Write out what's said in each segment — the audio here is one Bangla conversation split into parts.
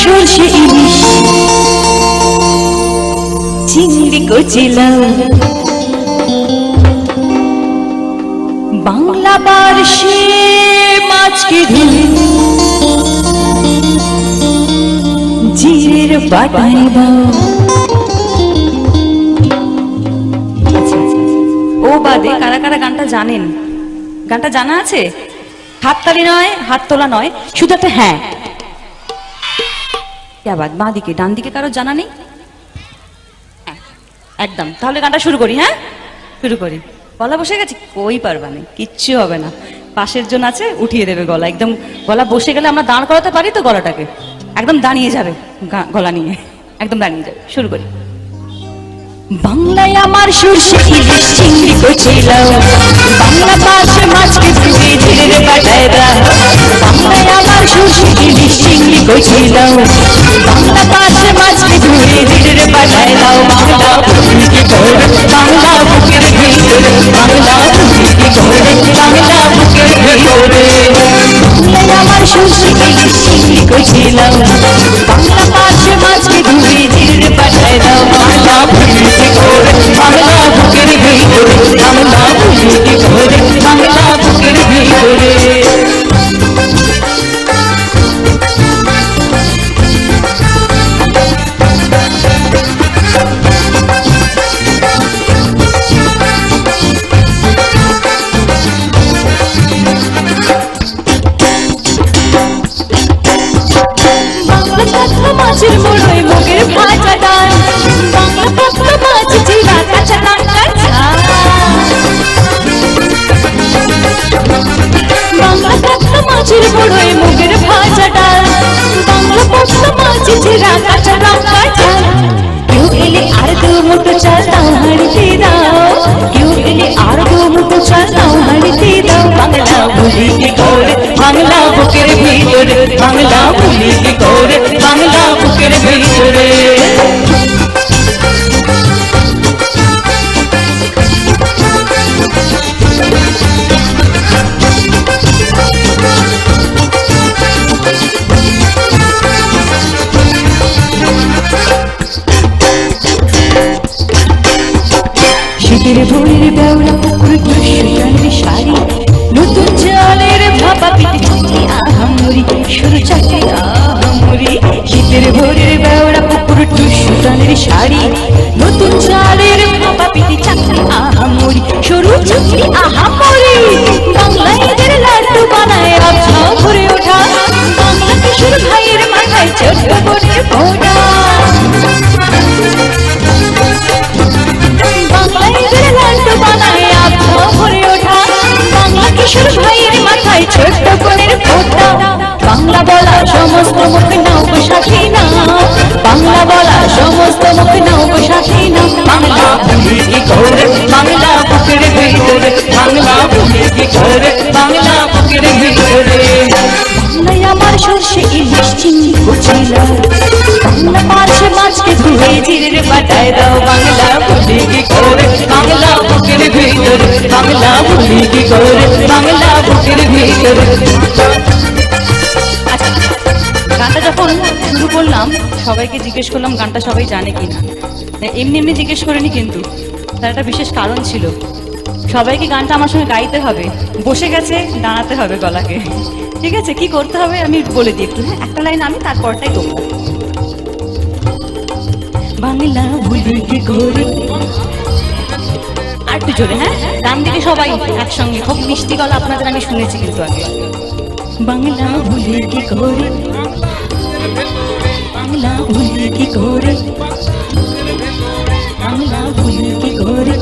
সর্ষে ইলিশ। চিংড়ি কচিলাম বাংলা পার্শে মাছকে ধুলে জিরের বাটায় দাও। ও বাদে, কারা কারা গানটা জানেন? গানটা জানা আছে? হাত তালি নয়, হাত তোলা নয়, শুধু একটা হ্যাঁ। বাদ বাঁ দিকে ডান দিকে কারও জানা নেই? একদম, তাহলে গানটা শুরু করি হ্যাঁ? শুরু করি। গলা বসে গেছে? কই পারবা না, কিচ্ছু হবে না। পাশের জন আছে, উঠিয়ে দেবে গলা। একদম গলা বসে গেলে আমরা দাঁড় করাতে পারি তো গলাটাকে? একদম দাঁড়িয়ে যাবে গলা নিয়ে। একদম দাঁড়িয়ে যাবে। শুরু করি। বাংলায় আমার সর্ষে ইলিশ চিংড়ি কচিলাও বাংলা পাশে মাছকে ধীরে পাঠায় দাও বাংলায় ইলিশ চিংড়ি কচিলাও বাংলা পাশে মাছকে ধীরে পাঠায় দাও বাংলা বুঝি করে বাংলা বুকের বাংলা মাছের মোড়ই মুগের ভাজা ডাল। বাংলা কাতলা মাছ জিরা কাঁচা। লঙ্কা বাংলা কাতলা মাছের মোড়ই মুগের ভাজা ডাল। বাংলা কাতলা মাছ জিরা কাঁচা। লঙ্কা ঝাল কেউ এলে আর দু মুঠো চাল দাও হাঁড়িতে দাও। কেউ এলে আর দু মুঠো চাল দাও হাঁড়িতে দাও। বাংলা কি করে, বাংলা বুকের ভিতরে, বাংলা কি করে। 이를 보이를 배우라고 মুখ নাও সাথী না বাংলা ভুলি কি করে? বাংলা বুকের ভিতরে। বাংলা ভুলি কি করে? বাংলা বুকের ভিতরে। বাংলায় আমার সর্ষে ইলিশ চিংড়ি কুচিলা মাছে মাছকে ধুয়ে জিরে বাটায় দাও। করলাম, সবাইকে জিজ্ঞেস করলাম, গানটা সবাই জানে কিনা। এমনি এমনি জিজ্ঞেস করিনি কিন্তু। তার একটা বিশেষ কারণ ছিল। সবাইকে গানটা আমার সঙ্গে গাইতে হবে। বসে গেছে, দাঁড়াতে হবে গলাকে। ঠিক আছে, কি করতে হবে আমি বলে দিই একটু হ্যাঁ? একটা লাইন আমি তারপরটাই তোমরা বাংলা ভুলি কি আর একটু জোরে হ্যাঁ? ডান দিকে সবাই একসঙ্গে। খুব মিষ্টি গলা আপনাদের আমি শুনেছি কিন্তু আগে। বাংলা ভুলি কি করে? বাংলা ভুলি কি করে বাংলা ভুলি কি করে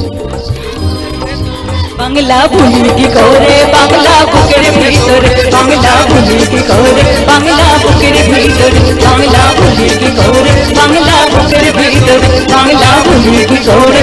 বাংলা ভুলি কি করে বাংলা বুকের ভিতরে বাংলা ভুলি কি করে বাংলা বুকের ভিতরে বাংলা ভুলি কি করে বাংলা বুকের ভিতরে বাংলা ভুলি কি করে